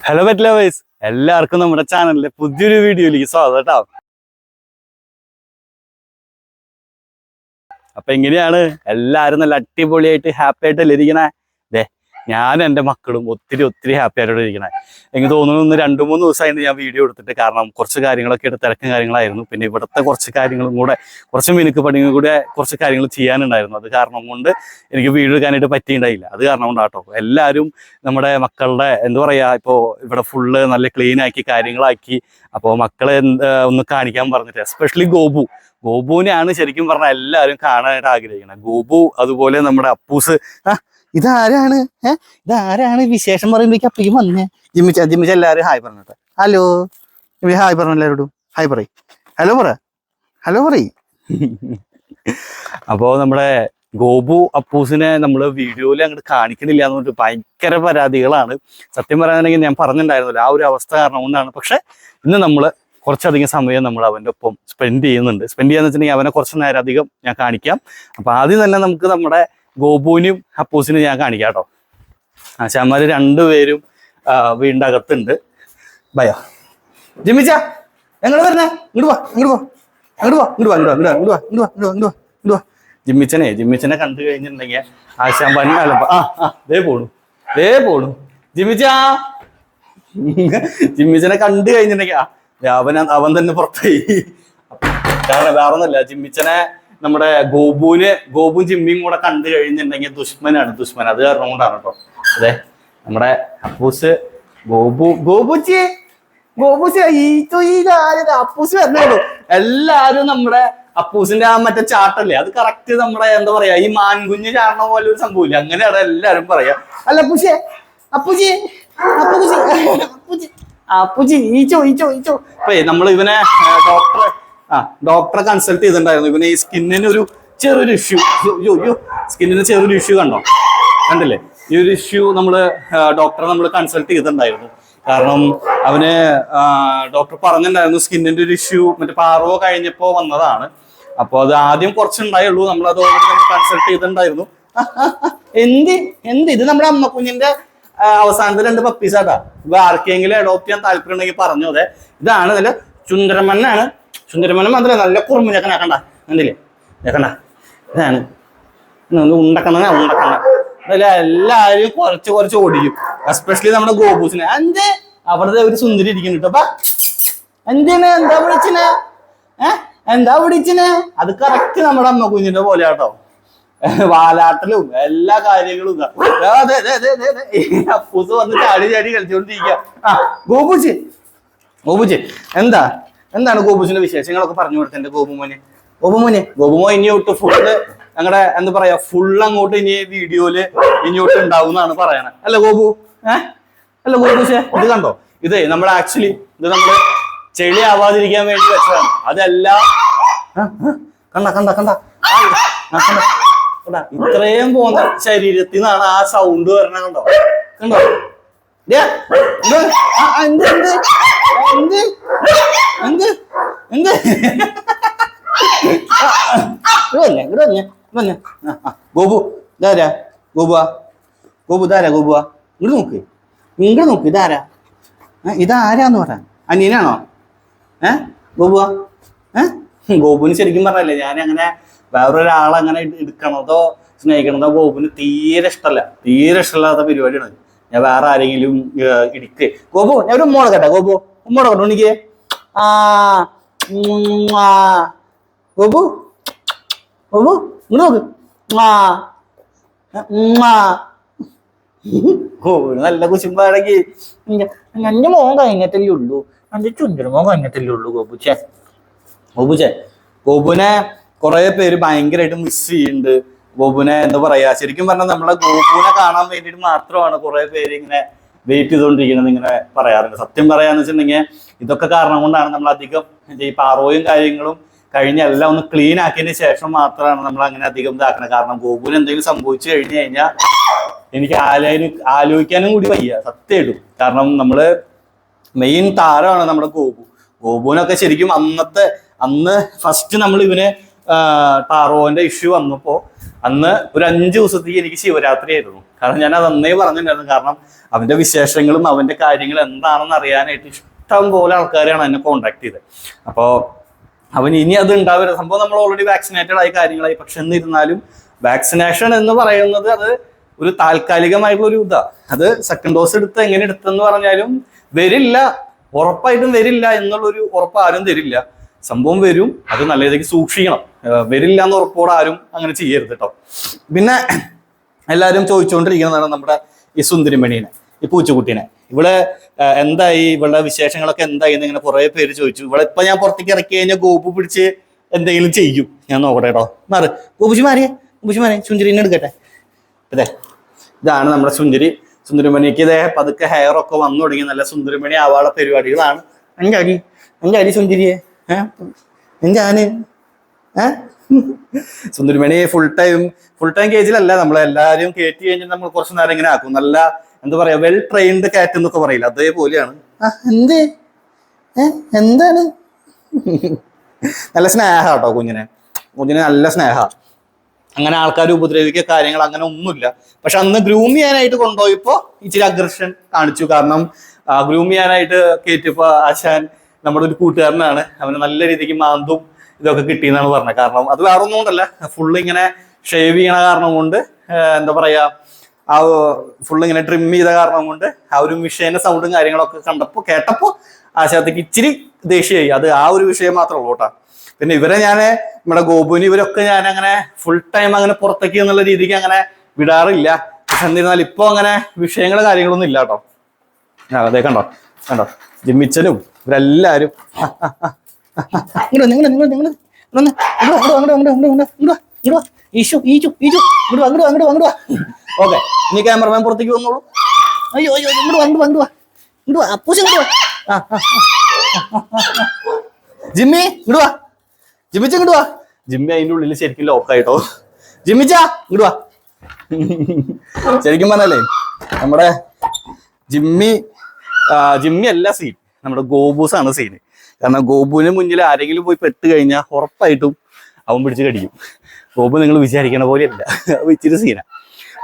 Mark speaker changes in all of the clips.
Speaker 1: Hello pet lovers എല്ലാവർക്കും നമ്മുടെ ചാനലിലെ പുതിയൊരു വീഡിയോയിലേക്ക് സ്വാഗതം കേട്ടോ. അപ്പൊ എങ്ങനെയാണ്? എല്ലാവരും നല്ല അടിപൊളിയായിട്ട് ഹാപ്പി ആയിട്ടല്ലേ ഇരിക്കണേ? ഞാനും എന്റെ മക്കളും ഒത്തിരി ഒത്തിരി ഹാപ്പി ആയിട്ടാണ് ഇരിക്കണേ. എനിക്ക് തോന്നുന്നു ഒന്ന് രണ്ട് മൂന്ന് ദിവസമായിട്ട് ഞാൻ വീഡിയോ എടുത്തിട്ട് കാരണം കുറച്ച് കാര്യങ്ങളൊക്കെ എടുത്ത് തിരക്കും കാര്യങ്ങളായിരുന്നു. പിന്നെ ഇവിടുത്തെ കുറച്ച് കാര്യങ്ങളും കൂടെ കുറച്ച് മിനുക്ക് പണിയും കൂടെ കുറച്ച് കാര്യങ്ങൾ ചെയ്യാനുണ്ടായിരുന്നു. അത് കാരണം കൊണ്ട് എനിക്ക് വീഡിയോ എടുക്കാനായിട്ട് പറ്റിയിട്ടുണ്ടായില്ല. അത് കാരണം കൊണ്ടാട്ടോ. എല്ലാവരും നമ്മുടെ മക്കളുടെ എന്താ പറയുക ഇപ്പോൾ ഇവിടെ ഫുള്ള് നല്ല ക്ലീൻ ആക്കി കാര്യങ്ങളാക്കി. അപ്പോൾ മക്കളെ ഒന്ന് കാണിക്കാൻ പറഞ്ഞിട്ട് എസ്പെഷ്യലി ഗോപു. ഗോപുവിനെയാണ് ശരിക്കും പറഞ്ഞാൽ എല്ലാവരും കാണാനായിട്ട് ആഗ്രഹിക്കുന്നത് ഗോപു അതുപോലെ നമ്മുടെ അപ്പൂസ്. ഇതാരാണ്? ഏ? ഇതാരാണ്? വിശേഷം പറയുമ്പോഴേക്കും അപ്പേക്കും വന്നേ. ജിമ്മിച്ച ജിമ്മിച്ച എല്ലാവരും ഹായ് പറഞ്ഞോട്ടെ. ഹലോ. ഹായ് പറഞ്ഞു എല്ലാവരോടും ഹായ് പറയ്. ഹലോ പറ. ഹലോ പറയ്. അപ്പോ നമ്മുടെ ഗോപു അപ്പൂസിനെ നമ്മൾ വീഡിയോയിൽ അങ്ങോട്ട് കാണിക്കണില്ല എന്ന് പറഞ്ഞിട്ട് ഭയങ്കര പരാതികളാണ്. സത്യം പറയാനാണെങ്കിൽ ഞാൻ പറഞ്ഞിട്ടുണ്ടായിരുന്നില്ല. ആ ഒരു അവസ്ഥ കാരണം കൊണ്ടാണ് പക്ഷെ ഇന്ന് നമ്മൾ കുറച്ചധികം സമയം നമ്മൾ അവന്റെ ഒപ്പം സ്പെൻഡ് ചെയ്യുന്നുണ്ട്. സ്പെൻഡ് ചെയ്യാന്ന് വെച്ചിട്ടുണ്ടെങ്കിൽ അവനെ കുറച്ച് നേരം അധികം ഞാൻ കാണിക്കാം. അപ്പൊ ആദ്യം തന്നെ നമുക്ക് നമ്മുടെ ഗോപുവിനും അപ്പൂസിനും ഞാൻ കാണിക്കാം കേട്ടോ. ആശാന്മാര് രണ്ടുപേരും ആ, വീടിന്റെ അകത്തുണ്ട് ഭയോ ജിമിച്ച ഞങ്ങൾ വരണേ? ഇങ്ങോട്ട് വാ ഇങ്ങോട്ട് വാ. ഇങ്ങോട്ട് വാ ഇങ്ങോട്ട് വാ ഇങ്ങോട്ട് വാ ഇങ്ങോട്ട് വാ ജിമ്മിച്ചനെ ജിമ്മിച്ചനെ കണ്ടു കഴിഞ്ഞിട്ടുണ്ടെങ്കിൽ ആശാൻ പന്നാലും ആ ആ ദേ പോണു ദേ പോണു. ജിമ്മിച്ച ജിമ്മിച്ചനെ കണ്ടു കഴിഞ്ഞിട്ടുണ്ടെങ്കിൽ ആ അവൻ അവൻ തന്നെ പുറത്തായി. കാരണം വേറെ ഒന്നല്ല ജിമ്മിച്ചനെ നമ്മുടെ ഗോപുവിന് ഗോപുവും ജിമ്മിയും കൂടെ കണ്ടു കഴിഞ്ഞിട്ടുണ്ടെങ്കിൽ ദുഷ്മനാണ് ദുഷ്മൻ. അത് കാരണം കൊണ്ടാണ് കേട്ടോ. അതെ നമ്മുടെ അപ്പൂസ് ഗോപു ഗോപുച്ചി അപ്പൂസ് വരണുള്ളൂ എല്ലാരും നമ്മുടെ അപ്പൂസിന്റെ ആ മറ്റേ ചാട്ടല്ലേ? അത് കറക്റ്റ് നമ്മുടെ എന്താ പറയാ ഈ മാൻകുഞ്ഞ് ചാടണ പോലെ ഒരു സംഭവമില്ല. അങ്ങനെയാണ് എല്ലാരും പറയാ. അല്ല അപ്പൂശേ അപ്പൂജി അപ്പൂജി അപ്പൂജി അപ്പൂജി ഈച്ചോ ഈച്ചോ ഈച്ചോ. അപ്പൊ നമ്മൾ ഇവനെ ഡോക്ടറെ ആ ഡോക്ടറെ കൺസൾട്ട് ചെയ്തിട്ടുണ്ടായിരുന്നു. ഇവന് ഈ സ്കിന്നിന് ഒരു ചെറിയൊരു ഇഷ്യൂ സ്കിന്നിന് ചെറിയൊരു ഇഷ്യൂ കണ്ടോ? കണ്ടില്ലേ? ഈ ഒരു ഇഷ്യൂ നമ്മൾ ഡോക്ടറെ നമ്മൾ കൺസൾട്ട് ചെയ്തിട്ടുണ്ടായിരുന്നു. കാരണം അവന് ഡോക്ടർ പറഞ്ഞിട്ടുണ്ടായിരുന്നു സ്കിന്നിന്റെ ഒരു ഇഷ്യൂ മറ്റേ പാറോ കഴിഞ്ഞപ്പോ വന്നതാണ്. അപ്പൊ അത് ആദ്യം കുറച്ചുണ്ടായുള്ളൂ. നമ്മൾ അത് കൺസൾട്ട് ചെയ്തിട്ടുണ്ടായിരുന്നു. എന്ത് എന്ത്? ഇത് നമ്മുടെ അമ്മ കുഞ്ഞിന്റെ അവസാനത്തെ രണ്ട് പപ്പീസാട്ടാ ഇപ്പൊ ആർക്കെങ്കിലും അഡോപ്റ്റ് ചെയ്യാൻ താല്പര്യം ഉണ്ടെങ്കിൽ പറഞ്ഞു അതെ ഇതാണ് നല്ല ചുന്ദരമണ്ണാണ് ചുന്ദരമണ്ണൻ അതിലെ നല്ല കുറുമ്പ് ഞക്കണ കണ്ട കണ്ടില്ലേ? ഇതാണ്. ഒന്ന് ഉണ്ടക്കണ്ണ അതിൽ എല്ലാവരും കുറച്ച് കുറച്ച് ഓടിക്കും. എസ്പെഷ്യലി നമ്മുടെ ഗോപൂസിനെ. അഞ്ച്. അവിടുത്തെ ഒരു സുന്ദരി ഇരിക്കുന്നു കേട്ടോ. അപ്പൊ എന്തിന്? എന്താ വിളിച്ചിനെ? ഏ? എന്താ വിളിച്ചിനെ? അത് കറക്റ്റ് നമ്മുടെ അമ്മ കുഞ്ഞിന്റെ പോലെ കേട്ടോ വാലാട്ടലും എല്ലാ കാര്യങ്ങളും. അപ്പൂസ് വന്ന് ചാടി ചാടി കളിച്ചോണ്ടിരിക്കുക ആ ഗോപൂച്ച് ഗോപൂച്ച് എന്താ? എന്താണ് ഗോപുസിന്റെ വിശേഷങ്ങളൊക്കെ പറഞ്ഞു കൊടുത്തത് ഗോപുമോനെ ഗോപുമോനെ ഗോപുമോ ഇനി തൊട്ട് ഫുള്ള് ഞങ്ങളുടെ എന്താ പറയാ ഫുൾ അങ്ങോട്ട് ഇനി വീഡിയോയിൽ ഇനിയോട്ട് ഉണ്ടാവും എന്നാണ് പറയണത് അല്ല ഗോപു? ഏഹ് അല്ല ഗോപുശേ ഇത് കണ്ടോ? ഇത് നമ്മൾ ആക്ച്വലി ഇത് നമ്മൾ ചെളി ആവാതിരിക്കാൻ വേണ്ടി വെച്ചതാണ്. അതല്ല കണ്ട കണ്ട കണ്ട. കണ്ട ഇത്രയും പോന്ന ശരീരത്തിൽ നിന്നാണ് ആ സൗണ്ട് വരണ കണ്ടോ? കണ്ടോ? എന്ത് എന്ത്? എന്ത്? എന്ത്? എന്ത്? ആ, ഇവിടെ വന്നേ, ഗോപു ഇതാരാ? ഗോപുവാ? ഗോപു ഇതാരാ ഗോപുവാ? ഇങ്ങോട്ട് നോക്ക്. ഇങ്ങോട്ട് നോക്ക് ഇതാരാ? ഇതാരാന്ന് പറ. അനിയനാണോ? ഏ ഗോപുവാ? ഏ ഗോപുവിന് ശരിക്കും പറഞ്ഞല്ലേ ഞാൻ അങ്ങനെ വേറൊരാളെ അങ്ങനെ എടുക്കണതോ സ്നേഹിക്കണതോ ഗോപുവിന് തീരെ ഇഷ്ടമല്ല തീരെ ഇഷ്ടമില്ലാത്ത പരിപാടിയാണ്. ഞാൻ വേറെ ആരെങ്കിലും ഇടിക്ക്. ഗോപു ഞാൻ ഒരു മോളെ കേട്ടോ ഗോപു. ഉമ്മോടെ കേട്ടോ എനിക്ക് ആ ബോബു ബോബു ഇങ്ങോട്ട് നോക്ക്. ആ നല്ല കുശുമ്പാണെങ്കിൽ എന്റെ മോൻ കഴിഞ്ഞിട്ടല്ലേ ഉള്ളൂ. എന്റെ ചുണ്ടര മോൻ കഴിഞ്ഞിട്ടല്ലേ ഉള്ളൂ ഗോപുച്ചേ ഗോപുച്ചേ ഗോപുനെ കൊറേ പേര് ഭയങ്കരമായിട്ട് മിസ് ചെയ്യുന്നുണ്ട്. ഗോപുനെ എന്താ പറയാ? ശരിക്കും പറഞ്ഞാൽ നമ്മളെ ഗോപുനെ കാണാൻ വേണ്ടിയിട്ട് മാത്രമാണ് കൊറേ പേര് ഇങ്ങനെ വെയിറ്റ് ചെയ്തുകൊണ്ടിരിക്കുന്നത് ഇങ്ങനെ പറയാറുണ്ട്. സത്യം പറയാന്ന് വെച്ചിട്ടുണ്ടെങ്കിൽ ഇതൊക്കെ കാരണം കൊണ്ടാണ് നമ്മൾ അധികം ഈ പാറോയും കാര്യങ്ങളും കഴിഞ്ഞ എല്ലാം ഒന്ന് ക്ലീൻ ആക്കിയതിന് ശേഷം മാത്രമാണ് നമ്മൾ അങ്ങനെ അധികം ഇതാക്കുന്നത് കാരണം ഗോകുലം എന്തെങ്കിലും സംഭവിച്ചു കഴിഞ്ഞു കഴിഞ്ഞാൽ എനിക്ക് ആലോചന ആലോചിക്കാനും കൂടി വയ്യ. സത്യമായിട്ടും കാരണം നമ്മൾ മെയിൻ താരമാണ് നമ്മുടെ ഗോപു ഗോപുവിനൊക്കെ ശരിക്കും അന്നത്തെ അന്ന് ഫസ്റ്റ് നമ്മൾ ഇവന് പാറോന്റെ ഇഷ്യൂ വന്നപ്പോ അന്ന് ഒരു അഞ്ചു ദിവസത്തേക്ക് എനിക്ക് ശിവരാത്രി ആയിരുന്നു. കാരണം ഞാൻ അത് അന്നേ പറഞ്ഞിട്ടുണ്ടായിരുന്നു. കാരണം അവന്റെ വിശേഷങ്ങളും അവന്റെ കാര്യങ്ങളും എന്താണെന്ന് അറിയാനായിട്ട് ഇഷ്ടം പോലെ ആൾക്കാരെയാണ് എന്നെ കോണ്ടാക്ട് ചെയ്തത്. അപ്പോൾ അവൻ ഇനി അത് ഉണ്ടാവരുത് സംഭവം നമ്മൾ ഓൾറെഡി വാക്സിനേറ്റഡ് ആയി കാര്യങ്ങളായി. പക്ഷെ എന്നിരുന്നാലും വാക്സിനേഷൻ എന്ന് പറയുന്നത് അത് ഒരു താൽക്കാലികമായിട്ടുള്ള ഒരു ഇതാ. അത് സെക്കൻഡ് ഡോസ് എടുത്ത് എങ്ങനെ എടുത്തെന്ന് പറഞ്ഞാലും വരില്ല. ഉറപ്പായിട്ടും വരില്ല എന്നുള്ളൊരു ഉറപ്പ് ആരും തരില്ല. സംഭവം വരും. അത് നല്ല രീതിക്ക് സൂക്ഷിക്കണം. വരില്ല എന്ന് ഉറപ്പോടെ ആരും അങ്ങനെ ചെയ്യരുത് കേട്ടോ പിന്നെ എല്ലാവരും ചോദിച്ചുകൊണ്ടിരിക്കുന്നതാണ് നമ്മുടെ ഈ സുന്ദരിമണീനെ ഈ പൂച്ചക്കുട്ടീനെ. ഇവിടെ എന്തായി? ഇവളുടെ വിശേഷങ്ങളൊക്കെ എന്തായി എന്ന് ഇങ്ങനെ കുറെ പേര് ചോദിച്ചു. ഇവിടെ ഇപ്പൊ ഞാൻ പുറത്തേക്ക് ഇറക്കി കഴിഞ്ഞാൽ ഗോപു പിടിച്ച് എന്തെങ്കിലും ചെയ്യും. ഞാൻ നോക്കട്ടെ കേട്ടോ മാറ്. ഗോപുജി മാറിയേ. ഗോപുജി സുന്ദരിനെ എടുക്കട്ടെ. അതെ ഇതാണ് നമ്മുടെ സുന്ദരി. സുന്ദരിമണിക്ക് ഇതേ പതുക്കെ ഹെയർ ഒക്കെ വന്നു തുടങ്ങി. നല്ല സുന്ദരിമണി ആവാനുള്ള പരിപാടികളാണ്. അഞ്ചാടി അഞ്ചാടി സുന്ദരിയെ. ഏഹ് ഏഹ് സുന്ദരിമണി ഫുൾ ടൈം ഫുൾ ടൈം കേജിലല്ല നമ്മൾ എല്ലാവരും കയറ്റി കഴിഞ്ഞാൽ നമ്മൾ കുറച്ച് നേരം ഇങ്ങനെ ആക്കും. നല്ല എന്താ പറയാ വെൽ ട്രെയിൻഡ് കാറ്റ് എന്നൊക്കെ പറയില്ല? അതേപോലെയാണ്. എന്ത്? എന്തേ എന്താണ്? നല്ല സ്നേഹ കേട്ടോ കുഞ്ഞിനെ. കുഞ്ഞിന് നല്ല സ്നേഹ. അങ്ങനെ ആൾക്കാർ ഉപദ്രവിക്കുക കാര്യങ്ങൾ അങ്ങനെ ഒന്നുമില്ല. പക്ഷെ അന്ന് ഗ്രൂം ചെയ്യാനായിട്ട് കൊണ്ടുപോയപ്പോ ഇച്ചിരി അഗ്രഷൻ കാണിച്ചു. കാരണം ഗ്രൂം ചെയ്യാനായിട്ട് കയറ്റിയപ്പോ ആശാൻ നമ്മുടെ ഒരു കൂട്ടുകാരനാണ്. അവന് നല്ല രീതിക്ക് മാന്തും ഇതൊക്കെ കിട്ടിയെന്നാണ് പറഞ്ഞത്. കാരണം അത് വേറെ ഒന്നും കൊണ്ടല്ല. ഫുള്ള് ഇങ്ങനെ ഷേവ് ചെയ്യണ കാരണം കൊണ്ട് എന്താ പറയാ ആ ഫുള്ള് ഇങ്ങനെ ട്രിം ചെയ്ത കാരണം കൊണ്ട് ആ ഒരു വിഷയന്റെ സൗണ്ടും കാര്യങ്ങളൊക്കെ കണ്ടപ്പോ കേട്ടപ്പോ ആശാത്തേക്ക് ഇച്ചിരി ദേഷ്യമായി. അത് ആ ഒരു വിഷയം മാത്രമേ ഉള്ളൂ കേട്ടാ. പിന്നെ ഇവരെ ഞാൻ നമ്മുടെ ഗോപുവിന് ഇവരൊക്കെ ഞാൻ അങ്ങനെ ഫുൾ ടൈം അങ്ങനെ പുറത്തേക്ക് എന്നുള്ള രീതിക്ക് അങ്ങനെ വിടാറില്ല. പക്ഷെ എന്നിരുന്നാൽ ഇപ്പൊ അങ്ങനെ വിഷയങ്ങൾ കാര്യങ്ങളൊന്നും ഇല്ല കേട്ടോ. അതെ കണ്ടോ? കണ്ടോ? ജിമ്മിച്ചനും ഇവരെല്ലാരും ഇങ്ങോട്ട് നിങ്ങൾ നിങ്ങൾ നിങ്ങൾ ഈശു ഈശു ഈശു ഇങ്ങോട്ട് അങ്ങോട്ട് അങ്ങോട്ട് അങ്ങോട്ട് ഓക്കെ ഇനി ക്യാമറമാൻ പുറത്തേക്ക് വന്നോളൂ അയ്യോ അയ്യോ ഇങ്ങോട്ട് അങ്ങോട്ട് അങ്ങോട്ട് ഇങ്ങോട്ട് അപ്പൂസ് ഇങ്ങോട്ട് ആ. ജിമ്മി ഇങ്ങോട്ട് വാ ജിമ്മിച്ച ഇങ്ങോട്ട് വാ ജിമ്മി അതിന്റെ ഉള്ളിൽ ശരിക്കും ലോക്കായിട്ടോ ജിമ്മിച്ച ഇങ്ങോട്ട് വാ ശരിക്കും പറഞ്ഞല്ലേ നമ്മുടെ ജിമ്മി ജിമ്മി അല്ല സീൻ നമ്മുടെ ഗോബൂസ് ആണ് സീന് കാരണം ഗോപുവിന് മുന്നിൽ ആരെങ്കിലും പോയി പെട്ട് കഴിഞ്ഞാൽ ഉറപ്പായിട്ടും അവൻ പിടിച്ച് കടിക്കും. ഗോപു നിങ്ങൾ വിചാരിക്കണ പോലെയല്ല. ഇച്ചിരി സീന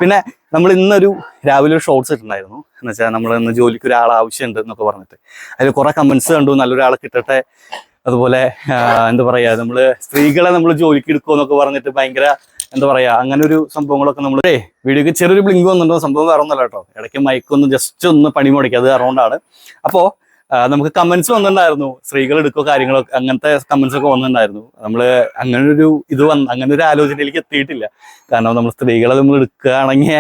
Speaker 1: പിന്നെ നമ്മൾ ഇന്നൊരു രാവിലെ ഒരു ഷോർട്സ് ഇട്ടുണ്ടായിരുന്നു എന്ന് വെച്ചാൽ നമ്മൾ ഇന്ന് ജോലിക്ക് ഒരാൾ ആവശ്യമുണ്ട് എന്നൊക്കെ പറഞ്ഞിട്ട്. അതിൽ കുറെ കമന്റ്സ് കണ്ടു. നല്ലൊരാളെ കിട്ടട്ടെ. അതുപോലെ എന്താ പറയാ നമ്മൾ സ്ത്രീകളെ നമ്മൾ ജോലിക്ക് എടുക്കുമെന്നൊക്കെ പറഞ്ഞിട്ട് ഭയങ്കര എന്താ പറയാ അങ്ങനെ ഒരു സംഭവങ്ങളൊക്കെ നമ്മൾ ഏ വീഡിയോക്ക് ചെറിയൊരു ബ്ലിങ്ക് വന്നിട്ടുണ്ടോ? സംഭവം വേറെ ഒന്നല്ല കേട്ടോ. ഇടയ്ക്ക് മൈക്കൊന്ന് ജസ്റ്റ് ഒന്ന് പണി മുടക്കി അത് അറൗണ്ടാണ് അപ്പോ നമുക്ക് കമന്റ്സ് വന്നിട്ടുണ്ടായിരുന്നു. സ്ത്രീകൾ എടുക്കുക കാര്യങ്ങളൊക്കെ അങ്ങനത്തെ കമന്റ്സ് ഒക്കെ വന്നിട്ടുണ്ടായിരുന്നു. നമ്മൾ അങ്ങനെ ഒരു ഇത് വന്ന് അങ്ങനെ ഒരു ആലോചനയിലേക്ക് എത്തിയിട്ടില്ല. കാരണം നമ്മൾ സ്ത്രീകളെ നമ്മൾ എടുക്കുകയാണെങ്കിൽ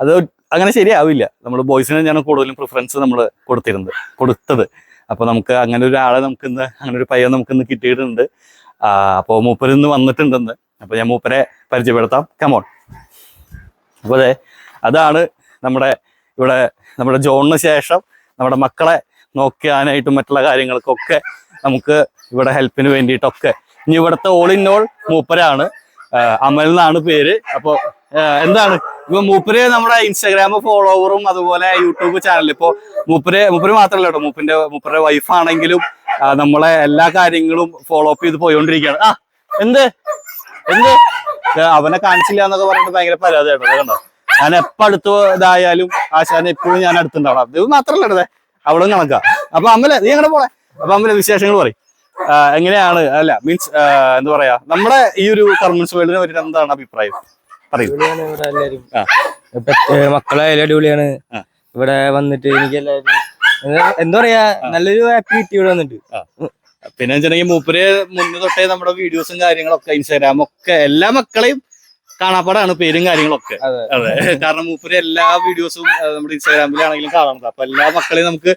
Speaker 1: അത് അങ്ങനെ ശരിയാവില്ല. നമ്മൾ ബോയ്സിന് ഞാൻ കൂടുതലും പ്രിഫറൻസ് നമ്മൾ കൊടുത്തിരുന്നത് കൊടുത്തത്. അപ്പൊ നമുക്ക് അങ്ങനെ ഒരാളെ നമുക്ക് ഇന്ന് അങ്ങനെ ഒരു പയ്യൻ നമുക്ക് ഇന്ന് കിട്ടിയിട്ടുണ്ട്. ആ, അപ്പോ മൂപ്പര് ഇന്ന് വന്നിട്ടുണ്ടെന്ന്. അപ്പൊ ഞാൻ മൂപ്പരെ പരിചയപ്പെടുത്താം. കമോൺ അപ്പൊ അതെ അതാണ് നമ്മുടെ ഇവിടെ നമ്മുടെ ജോണിന് ശേഷം നമ്മുടെ മക്കളെ നോക്കാനായിട്ടും മറ്റുള്ള കാര്യങ്ങൾക്കൊക്കെ നമുക്ക് ഇവിടെ ഹെൽപ്പിന് വേണ്ടിയിട്ടൊക്കെ. ഇനി ഇവിടുത്തെ ഓൾ ഇൻ ഓൾ മൂപ്പരാണ്. അമൽ എന്നാണ് പേര്. അപ്പൊ എന്താണ്? ഇപ്പൊ മൂപ്പര് നമ്മുടെ ഇൻസ്റ്റാഗ്രാം ഫോളോവറും അതുപോലെ യൂട്യൂബ് ചാനലും ഇപ്പൊ മൂപ്പര് മൂപ്പര് മാത്രമല്ല കേട്ടോ. മൂപ്പിന്റെ മൂപ്പരുടെ വൈഫാണെങ്കിലും നമ്മളെ എല്ലാ കാര്യങ്ങളും ഫോളോ അപ്പ് ചെയ്ത് പോയോണ്ടിരിക്കുകയാണ്. ആ എന്ത്? എന്ത്? അവനെ കാണിച്ചില്ല എന്നൊക്കെ പറഞ്ഞിട്ട് ഭയങ്കര പരാതി കേട്ടോ കണ്ടോ? ഞാൻ എപ്പോ അടുത്ത് ഇതായാലും ആശാൻ എപ്പോഴും ഞാൻ അടുത്തുണ്ടാവണം. അത് മാത്രല്ലേ അവളും കണക്കാ. അപ്പൊ അമ്മല നീ എങ്ങനെ പോണേ? അപ്പൊ അമ്മല വിശേഷങ്ങൾ പറയും. എങ്ങനെയാണ് അല്ല മീൻസ് എന്താ പറയാ നമ്മുടെ ഈ ഒരു കർമ്മൻസ് വേൾഡിനെ പറ്റി എന്താണ് അഭിപ്രായം? പറയൂ.
Speaker 2: മക്കളായാലും അടിപൊളിയാണ്. ഇവിടെ വന്നിട്ട് എനിക്ക് എല്ലാവരും എന്താ- എന്താ പറയാ നല്ലൊരു ആക്ടിവിറ്റി ഇവിടെ വന്നിട്ട്.
Speaker 1: പിന്നെ വെച്ചിട്ടുണ്ടെങ്കിൽ മൂപ്പര് മുന്നേ തൊട്ടേ നമ്മുടെ വീഡിയോസും കാര്യങ്ങളൊക്കെ ഇൻസ്റ്റാഗ്രാം ഒക്കെ എല്ലാ മക്കളെയും കാണാപ്പാടാണ് പേരും കാര്യങ്ങളൊക്കെ.
Speaker 2: അതെ.
Speaker 1: കാരണം മൂപ്പര് എല്ലാ വീഡിയോസും നമ്മുടെ ഇൻസ്റ്റാഗ്രാമിലാണെങ്കിലും കാണുന്നത് അപ്പൊ എല്ലാ മക്കളെയും നമുക്ക്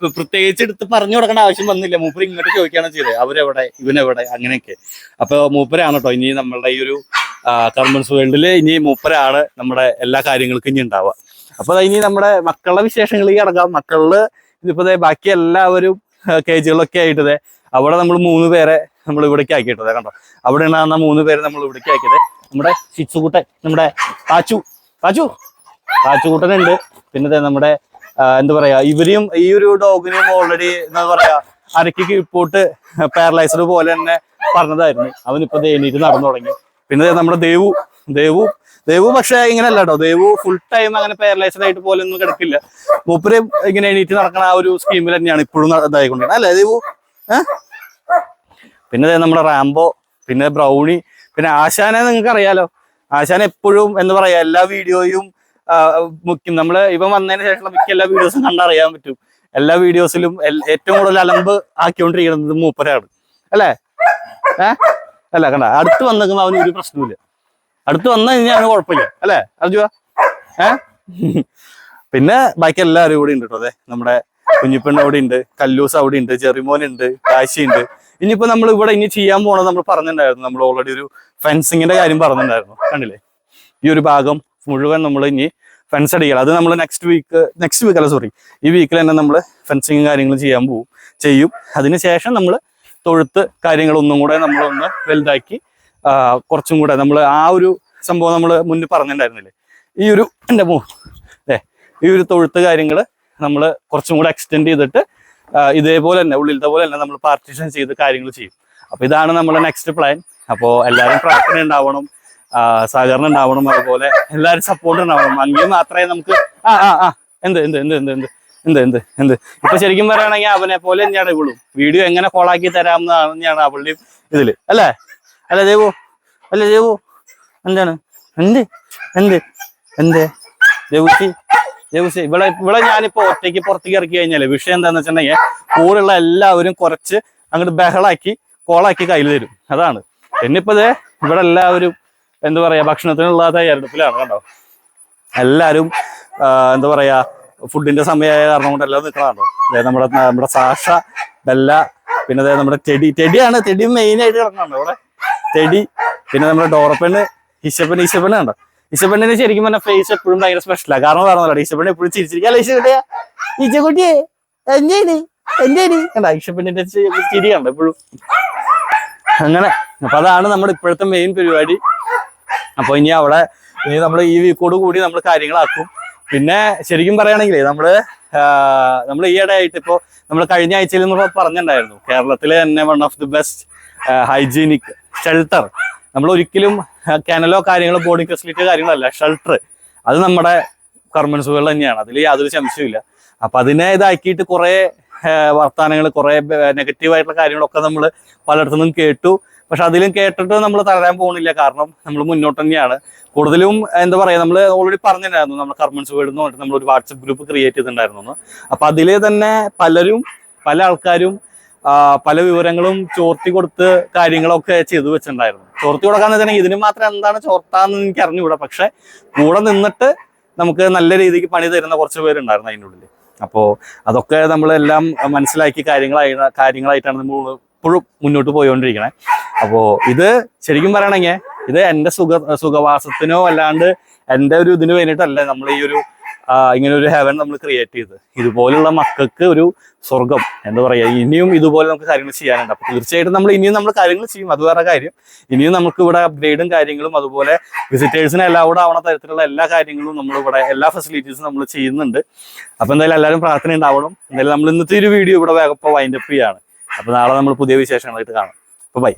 Speaker 1: പ്ര- പ്രത്യേകിച്ച് എടുത്ത് പറഞ്ഞു കൊടുക്കേണ്ട ആവശ്യം വന്നില്ല. മൂപ്പര് ഇങ്ങോട്ട് ചോദിക്കുകയാണ് ചെയ്തത്. അവരെവിടെ? ഇവനെവിടെ? അങ്ങനെയൊക്കെ. അപ്പൊ മൂപ്പരാണ് കേട്ടോ ഇനി നമ്മളുടെ ഈ ഒരു കർമ്മൻസ് വേൾഡിൽ ഇനി മൂപ്പരാണ് നമ്മുടെ എല്ലാ കാര്യങ്ങൾക്കും ഇനി ഉണ്ടാവുക. അപ്പൊ ഇനി നമ്മുടെ മക്കളുടെ വിശേഷങ്ങളിലേക്ക് കിടക്കാം. മക്കളിൽ ഇതിപ്പോ ബാക്കി എല്ലാവരും കേജുകളൊക്കെ ആയിട്ട് അവിടെ നമ്മൾ മൂന്ന് പേരെ നമ്മൾ ഇവിടേക്ക് ആക്കിയിട്ടത് കണ്ടോ? അവിടെ ഉണ്ടാകുന്ന മൂന്ന് പേരെ നമ്മൾ ഇവിടേക്ക് ആക്കിയത്. നമ്മുടെ ശിച്ചുകൂട്ടൻ നമ്മുടെ പാച്ചു പാച്ചു പാച്ചുകൂട്ടനുണ്ട് പിന്നെ നമ്മുടെ എന്താ പറയാ ഇവരെയും ഈ ഒരു ഡോഗിനെയും ഓൾറെഡി എന്താ പറയാ അരക്ക് കീഴ്പോട്ട് പാരലൈസർ പോലെ തന്നെ പറഞ്ഞതായിരുന്നു. അവനിപ്പോ എണീറ്റ് നടന്നു തുടങ്ങി. പിന്നെ നമ്മുടെ ദേവു ദേവു ദേവു പക്ഷെ ഇങ്ങനെയല്ല കേട്ടോ ദേവു ഫുൾ ടൈം അങ്ങനെ പാരലൈസ്ഡ് ആയിട്ട് പോലെ ഒന്നും കിടക്കില്ല. മൂപ്പര് ഇങ്ങനെ എണീറ്റ് നടക്കണ ആ ഒരു സ്കീമിൽ തന്നെയാണ് ഇപ്പോഴും ഇതായിക്കൊണ്ടിരിക്കുന്നത്. അല്ലേ ദേവു? പിന്നെ നമ്മുടെ റാംബോ പിന്നെ ബ്രൗണി പിന്നെ ആശാനെ നിങ്ങൾക്ക് അറിയാലോ. ആശാൻ എപ്പോഴും എന്ന് പറയാ എല്ലാ വീഡിയോയും മുഖ്യം. നമ്മൾ ഇവൻ വന്നതിന് ശേഷമുള്ള മിക്ക എല്ലാ വീഡിയോസും കണ്ടറിയാൻ പറ്റും. എല്ലാ വീഡിയോസിലും ഏറ്റവും കൂടുതൽ അലമ്പ് ആക്കിക്കൊണ്ടിരിക്കുന്നത് മൂപ്പരാണ്. അല്ലേ? ഏ? അല്ല കണ്ട. അടുത്ത് വന്നിരിക്കുമ്പോ അവന് ഒരു പ്രശ്നമില്ല അടുത്ത് വന്നു കഴിഞ്ഞാൽ അവന് കുഴപ്പമില്ല. അല്ലേ? അർജുവാ? ഏ? പിന്നെ ബാക്കി എല്ലാവരും കൂടി ഉണ്ട് കേട്ടോ അതെ. നമ്മുടെ കുഞ്ഞിപ്പെണ്ണ് അവിടെ ഉണ്ട് കല്ലൂസ് അവിടെ ഉണ്ട് ചെറിമോൻ ഉണ്ട് കാശി കാശിയുണ്ട് ഇനിയിപ്പോ നമ്മൾ ഇവിടെ ഇനി ചെയ്യാൻ പോണത് നമ്മൾ പറഞ്ഞിട്ടുണ്ടായിരുന്നു. നമ്മൾ ഓൾറെഡി ഒരു ഫെൻസിങ്ങിന്റെ കാര്യം പറഞ്ഞിട്ടുണ്ടായിരുന്നു. കണ്ടില്ലേ? ഈ ഒരു ഭാഗം മുഴുവൻ നമ്മൾ ഇനി ഫെൻസ് അടിക്കണം. അത് നമ്മൾ നെക്സ്റ്റ് വീക്ക് നെക്സ്റ്റ് വീക്ക് അല്ല സോറി ഈ വീക്കിൽ തന്നെ നമ്മൾ ഫെൻസിങ്ങും കാര്യങ്ങളും ചെയ്യാൻ പോകും ചെയ്യും. അതിനുശേഷം നമ്മൾ തൊഴുത്ത് കാര്യങ്ങളൊന്നും കൂടെ നമ്മളൊന്ന് വലുതാക്കി കുറച്ചും കൂടെ നമ്മൾ ആ ഒരു സംഭവം നമ്മൾ മുന്നിൽ പറഞ്ഞിട്ടുണ്ടായിരുന്നില്ലേ? ഈ ഒരു എന്റെ മോ ഈ ഒരു തൊഴുത്ത് കാര്യങ്ങൾ നമ്മൾ കുറച്ചും കൂടെ എക്സ്റ്റെൻഡ് ചെയ്തിട്ട് ഇതേപോലെ തന്നെ ഉള്ളിലത്തെ പോലെ തന്നെ നമ്മൾ പാർട്ടിഷൻ ചെയ്ത് കാര്യങ്ങൾ ചെയ്യും. അപ്പൊ ഇതാണ് നമ്മുടെ നെക്സ്റ്റ് പ്ലാൻ അപ്പോൾ എല്ലാവരും പ്രാർത്ഥന ഉണ്ടാവണം സഹകരണം ഉണ്ടാവണം അതുപോലെ എല്ലാവരും സപ്പോർട്ട് ഉണ്ടാവണം. അങ്ങനെ മാത്രമേ നമുക്ക് ആ ആ ആ എന്ത് എന്ത് എന്ത് എന്ത് എന്ത് എന്ത് എന്ത് എന്ത്. ഇപ്പൊ ശരിക്കും പറയുകയാണെങ്കിൽ അവനെ പോലെ തന്നെയാണ് ഇവളും. വീഡിയോ എങ്ങനെ കോളാക്കി തരാമെന്നാണ് തന്നെയാണ് അവളുടെയും ഇതിൽ. അല്ലേ? അല്ല ദേവു? അല്ല ദേവു? എന്താണ്? എന്ത്? എന്ത്? എന്ത്? ദേവുച്ചി? ദേവുച്ചി ഇവിടെ ഇവിടെ ഞാനിപ്പോ ഒറ്റയ്ക്ക് പുറത്തേക്ക് ഇറക്കി കഴിഞ്ഞാൽ വിഷയം എന്താന്ന് വെച്ചിട്ടുണ്ടെങ്കിൽ കൂടെയുള്ള എല്ലാവരും കുറച്ച് അങ്ങോട്ട് ബഹളാക്കി കോളാക്കി കയ്യിൽ തരും. അതാണ്. എന്നിപ്പോ ഇവിടെ എല്ലാവരും എന്താ പറയാ ഭക്ഷണത്തിനുള്ള തയ്യാറെടുപ്പിലാണ് കണ്ടോ? എല്ലാരും എന്താ പറയാ ഫുഡിന്റെ സമയമായ കാരണം കൊണ്ട് എല്ലാം നിൽക്കണോ നമ്മുടെ നമ്മുടെ സാഷ ബെല്ല പിന്നെ അതായത് നമ്മുടെ ടെഡി ടെഡിയാണ് ടെഡി മെയിൻ ആയിട്ട് കിടക്കണോ ഇവിടെ? ടെഡി പിന്നെ നമ്മുടെ ഡോറപ്പെണ്ണ് ഈശപ്പൻ ഈശപ്പൻ ഈശപ്പണ്ണിന് ശരിക്കും പറഞ്ഞ ഫേസ് എപ്പോഴും ഭയങ്കര സ്പെഷ്യലാണ് കാരണം പറഞ്ഞല്ലോ ഈശപ്പണ്ണ എപ്പോഴും ചിരിച്ചിരിക്കുക അല്ല ഈശക്കുട്ടിയെ ഈശക്കുട്ടിയെ എന്തേനി? എന്തേനി? കണ്ട ചി- ചിരി കണ്ടോ എപ്പോഴും? അങ്ങനെ. അപ്പൊ അതാണ് നമ്മുടെ ഇപ്പോഴത്തെ മെയിൻ പരിപാടി. അപ്പൊ ഇനി അവിടെ ഇനി നമ്മൾ ഈ വീക്കോട് കൂടി നമ്മൾ കാര്യങ്ങളാക്കും. പിന്നെ ശരിക്കും പറയുകയാണെങ്കിൽ നമ്മൾ നമ്മൾ ഈയിടെ ആയിട്ട് ഇപ്പോ നമ്മൾ കഴിഞ്ഞ ആഴ്ചയിൽ നമ്മൾ പറഞ്ഞിട്ടുണ്ടായിരുന്നു കേരളത്തിലെ തന്നെ one of the best hygienic shelter നമ്മൾ ഒരിക്കലും കനലോ കാര്യങ്ങളോ ബോർഡിംഗ് ഫെസിലിറ്റിയോ കാര്യങ്ങളല്ല ഷെൽട്ടർ അത് നമ്മുടെ കർമ്മൻസുകൾ തന്നെയാണ്. അതിൽ യാതൊരു സംശയമില്ല അപ്പൊ അതിനെ ഇതാക്കിയിട്ട് കുറെ വർത്തമാനങ്ങൾ കുറെ നെഗറ്റീവ് ആയിട്ടുള്ള കാര്യങ്ങളൊക്കെ നമ്മൾ പലയിടത്തു നിന്നും കേട്ടു. പക്ഷെ അതിലും കേട്ടിട്ട് നമ്മൾ തളരാൻ പോകുന്നില്ല. കാരണം നമ്മൾ മുന്നോട്ട് തന്നെയാണ്. കൂടുതലും എന്താ പറയാ നമ്മൾ ഓൾറെഡി പറഞ്ഞിട്ടുണ്ടായിരുന്നു. നമ്മൾ കർമ്മൻസ് വേർഡ് എന്ന് പറഞ്ഞിട്ട് നമ്മൾ ഒരു വാട്സപ്പ് ഗ്രൂപ്പ് ക്രിയേറ്റ് ചെയ്തിട്ടുണ്ടായിരുന്നു. അപ്പൊ അതിലെ തന്നെ പലരും പല ആൾക്കാരും പല വിവരങ്ങളും ചോർത്തി കൊടുത്ത് കാര്യങ്ങളൊക്കെ ചെയ്തു വെച്ചിട്ടുണ്ടായിരുന്നു. ചോർത്തി കൊടുക്കാന്ന് വെച്ചിട്ടുണ്ടെങ്കിൽ ഇതിന് മാത്രം എന്താണ് ചോർത്താന്ന് എനിക്ക് അറിഞ്ഞുകൂടാ. പക്ഷെ കൂടെ നിന്നിട്ട് നമുക്ക് നല്ല രീതിക്ക് പണി തരുന്ന കുറച്ച് പേരുണ്ടായിരുന്നു അതിന്റെ ഉള്ളിൽ അപ്പോൾ അതൊക്കെ നമ്മളെല്ലാം മനസ്സിലാക്കി കാര്യങ്ങളായി കാര്യങ്ങളായിട്ടാണ് നമ്മൾ ഇപ്പോഴും മുന്നോട്ട് പോയിക്കൊണ്ടിരിക്കണേ അപ്പോൾ ഇത് ശരിക്കും പറയണെങ്കിൽ ഇത് എന്റെ സുഖ സുഖവാസത്തിനോ അല്ലാണ്ട് എന്റെ ഒരു ഇതിന് വേണ്ടിയിട്ടല്ല. നമ്മൾ ഈ ഒരു ഇങ്ങനെ ഒരു ഹെവൻ നമ്മൾ ക്രിയേറ്റ് ചെയ്ത്. ഇതുപോലുള്ള മക്കൾക്ക് ഒരു സ്വർഗം എന്താ പറയാ ഇനിയും ഇതുപോലെ നമുക്ക് കാര്യങ്ങൾ ചെയ്യാനുണ്ട്. അപ്പൊ തീർച്ചയായിട്ടും നമ്മൾ ഇനിയും നമ്മൾ കാര്യങ്ങൾ ചെയ്യും. അത് വേറെ കാര്യം. ഇനിയും നമുക്ക് ഇവിടെ അപ്ഗ്രേഡും കാര്യങ്ങളും അതുപോലെ വിസിറ്റേഴ്സിന് അലൗഡ് ആവണ തരത്തിലുള്ള എല്ലാ കാര്യങ്ങളും നമ്മൾ ഇവിടെ എല്ലാ ഫെസിലിറ്റീസും നമ്മൾ ചെയ്യുന്നുണ്ട്. അപ്പൊ എന്തായാലും എല്ലാവരും പ്രാർത്ഥന ഉണ്ടാവണം. എന്തായാലും നമ്മൾ ഇന്നത്തെ ഒരു വീഡിയോ ഇവിടെ വേഗം വൈൻഡപ്പ് ചെയ്യാണ്. അപ്പൊ നാളെ നമ്മൾ പുതിയ വിശേഷങ്ങളായിട്ട് കാണാം. അപ്പൊ ബൈ